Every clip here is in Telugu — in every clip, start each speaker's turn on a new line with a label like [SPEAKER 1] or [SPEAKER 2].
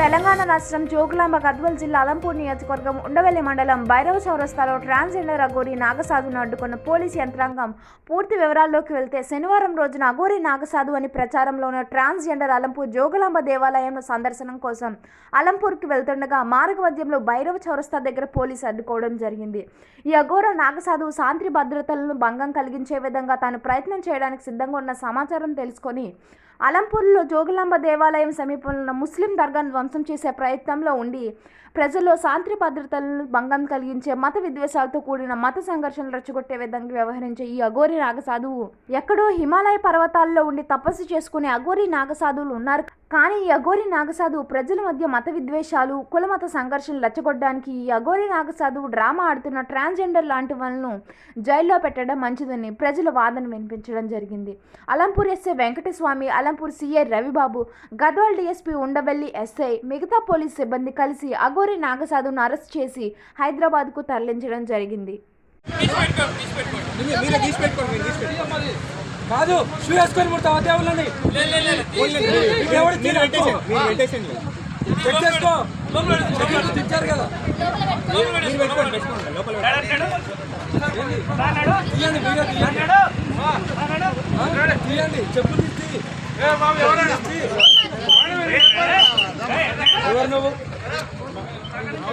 [SPEAKER 1] తెలంగాణ రాష్ట్రం జోగులాంబ గద్వల్ జిల్లా అలంపూర్ నియోజకవర్గం ఉండవెల్లి మండలం భైరవ చౌరస్తాలో ట్రాన్స్జెండర్ అఘోరి నాగసాధును అడ్డుకున్న పోలీస్ యంత్రాంగం పూర్తి వివరాల్లోకి వెళ్తే శనివారం రోజున అఘోరి నాగసాధు అని ప్రచారంలో ఉన్న ట్రాన్స్జెండర్ అలంపూర్ జోగులాంబ దేవాలయం సందర్శనం కోసం అలంపూర్కి వెళ్తుండగా మార్గ మధ్యంలో భైరవ చౌరస్తా దగ్గర పోలీసు అడ్డుకోవడం జరిగింది. ఈ అఘోర నాగసాధువు శాంతి భద్రతలను భంగం కలిగించే విధంగా తాను ప్రయత్నం చేయడానికి సిద్ధంగా ఉన్న సమాచారం తెలుసుకొని అలంపూర్లో జోగులాంబ దేవాలయం సమీపంలో ఉన్న ముస్లిం దర్గాను ధ్వంసం చేసే ప్రయత్నంలో ఉండి ప్రజల్లో శాంతి భద్రతలను భంగం కలిగించే మత విద్వేషాలతో కూడిన మత సంఘర్షణలు రెచ్చగొట్టే విధంగా వ్యవహరించే ఈ అఘోరి నాగసాధువు. ఎక్కడో హిమాలయ పర్వతాల్లో ఉండి తపస్సు చేసుకునే అఘోరి నాగసాధువులు ఉన్నారు. కానీ ఈ అఘోరి నాగసాధువు ప్రజల మధ్య మత విద్వేషాలు కులమత సంఘర్షణలు రెచ్చగొట్టడానికి ఈ అఘోరి నాగసాధువు డ్రామా ఆడుతున్న ట్రాన్స్జెండర్ లాంటి వాళ్ళను జైల్లో పెట్టడం మంచిదని ప్రజల వాదన వినిపించడం జరిగింది. Alampur SI Venkataswamy Alampur CI Ravibabu Gadwal DSP Undavelli SI మిగతా పోలీస్ సిబ్బంది కలిసి అఘోరి నాగసాధువును అరెస్ట్ చేసి హైదరాబాద్కు తరలించడం జరిగింది.
[SPEAKER 2] కాదు షూ వేసుకొని ముడతావా దేవుళ్ళని. దేవుడు చెక్ చేసుకో. తెచ్చారు కదా? తీయండి వీడియో తీయండి? తీయండి చెప్పులు తీసి. ఎవరు నువ్వు?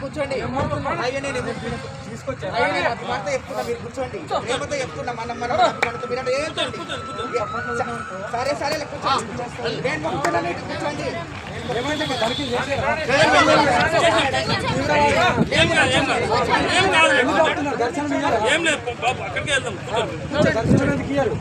[SPEAKER 3] కూర్చోండి కూర్చోండి చెప్తున్నా మనం మనం సరే సరే కూర్చోండి?
[SPEAKER 4] ఏం లేదు బాబు అక్కడికి వెళ్దాం
[SPEAKER 2] ఇయ్యరు